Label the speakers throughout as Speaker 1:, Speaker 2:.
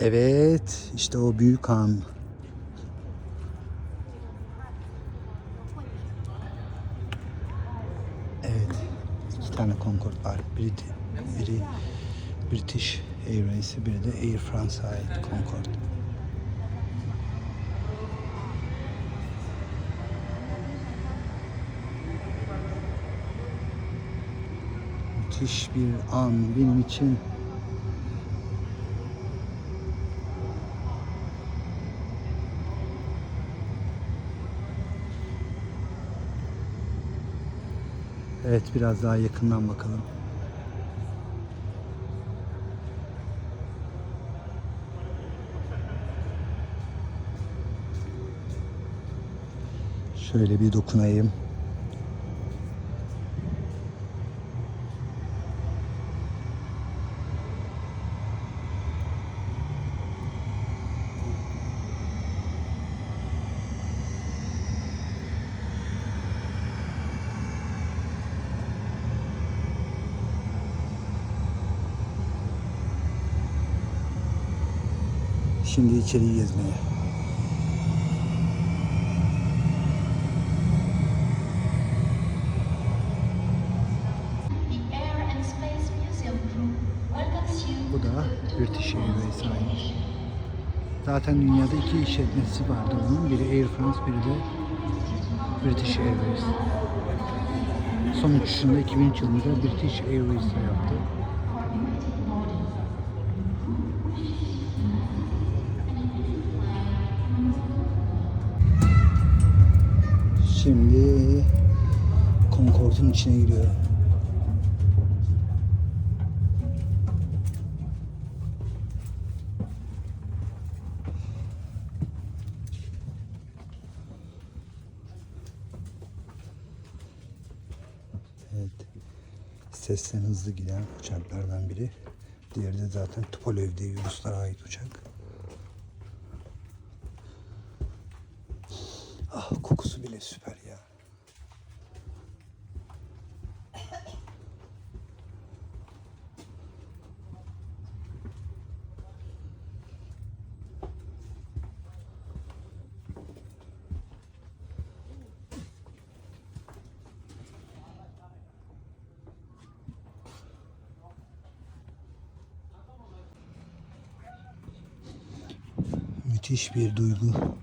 Speaker 1: Evet, işte o büyük an. Evet, iki tane Concorde var. Biri, biri British Airways'e, biri de Air France'a ait Concorde. Müthiş bir an benim için. Evet biraz daha yakından bakalım. Şöyle bir dokunayım. Şimdi içeriği gezmeye. Bu da British Airways'e ait. Zaten dünyada iki işletmesi vardı onun. Biri Air France, biri de British Airways. Son uçuşunda 2003 yılında British Airways'e yaptı. Şimdi Concorde'un içine giriyor. Evet. Sesten hızlı giden uçaklardan biri. Diğeri de zaten Tupolev diye Ruslara ait uçak. Ah kokusu bile süper ya. Müthiş bir duygu.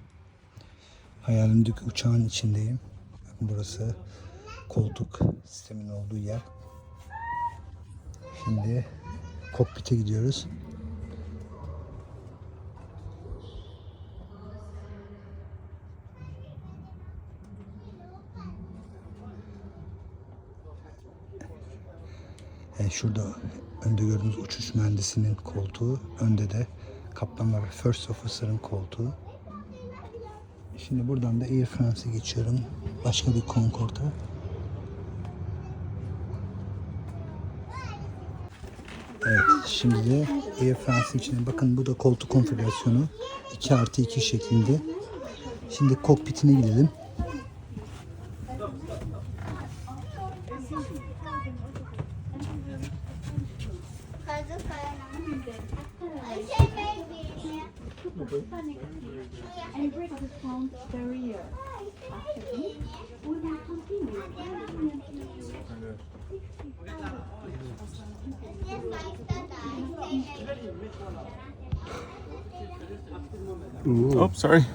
Speaker 1: Hayalimdeki uçağın içindeyim. Burası koltuk sistemin olduğu yer. Şimdi kokpite gidiyoruz. Yani şurada önde gördüğünüz uçuş mühendisinin koltuğu, önde de kaptanlar First Officer'ın koltuğu. Şimdi buradan da Air France'e geçiyorum. Başka bir Concorde'a. Evet, şimdi de Air France'in içine bakın bu da koltuk konfigürasyonu. 2 artı 2 şeklinde. Şimdi kokpitine gidelim.
Speaker 2: And break the sound barrier. After this, we will continue.
Speaker 3: Oh, sorry.